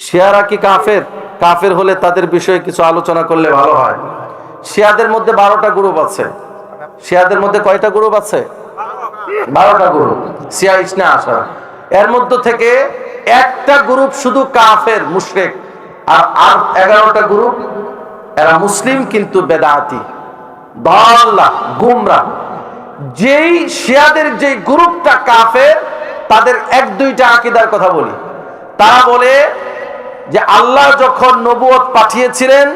শিয়ারা কি কাফের? কাফের হলে তাদের বিষয়ে কিছু আলোচনা করলে ভালো হয়। শিয়াদের মধ্যে বারোটা গ্রুপ আছে। শিয়াদের মধ্যে কয়টা গ্রুপ আছে? বারোটা গ্রুপ। শিয়া ইসনা আসা এর মধ্যে থেকে একটা গ্রুপ শুধু কাফের, মুশরেক। আর আর এগারোটা গ্রুপ এরা মুসলিম কিন্তু বেদাতি। দল্লা গুমরা। যেই শিয়াদের যে গ্রুপটা কাফের, তাদের এক দুইটা আকিদার কথা বলি। তারা বলে যে আল্লাহ যখন নবুয়ত পাঠিয়েছিলেন,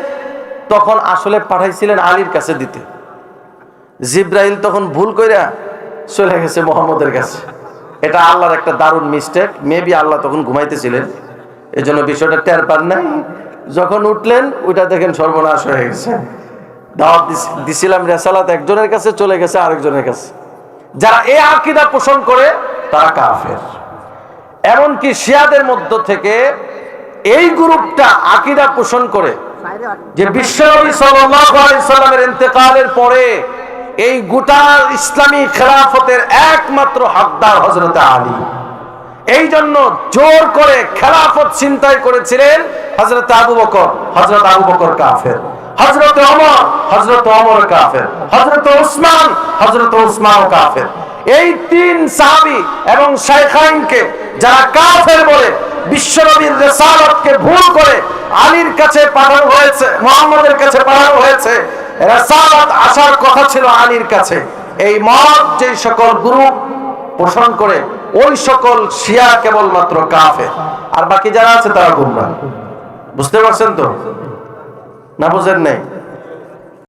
তখন আসলে পাঠাইছিলেন আলীর কাছে দিতে। জিব্রাইল তখন ভুল কইরা চলে গেছে মোহাম্মদের কাছে। এটা আল্লাহর একটা দারুণ মিস্টেক মেবি আল্লাহ তখন ঘুমাইতেছিলেন। এই জন্য বিষয়টা টের পান নাই। যখন উঠলেন, ওইটা দেখেন সর্বনাশ হয়ে গেছে। দাওয়াত দিছিলাম রেসালাত একজনের কাছে, চলে গেছে আরেকজনের কাছে। যারা এই আকিদা পোষণ করে, তারা কাফের। এমনকি শিয়াদের মধ্য থেকে এই গ্রুপটা আকিদা পোষণ করে যে ইন্তেকালের পরে এই গোটা ইসলামী খেলাফতের একমাত্র হকদার হজরত আলী। এই জন্য জোর করে খেলাফত চিন্তাই করেছিলেন হজরত আবু বকর, হযরত আবু বকর কাফের হজরত ওমর হজরত ওমর কাফের, হযরত উসমান হযরত উসমান কাফের। এই তিন সাহাবী এবং শাইখাইনকে যারা কাফের বলে বিশ্বনবীর রেসালতকে ভুল করে আলীর কাছে পাঠানো হয়েছে, মুহাম্মদের কাছে পাঠানো হয়েছে। রেসালত আসার কথা ছিল আলীর কাছে। এই মত যে সকল গ্রুপ পোষণ করে, ওই সকল শিয়া কেবলমাত্র কাফে আর বাকি যারা আছে তারা গুমরা বুঝতে পারছেন তো? না বুঝেন নাই?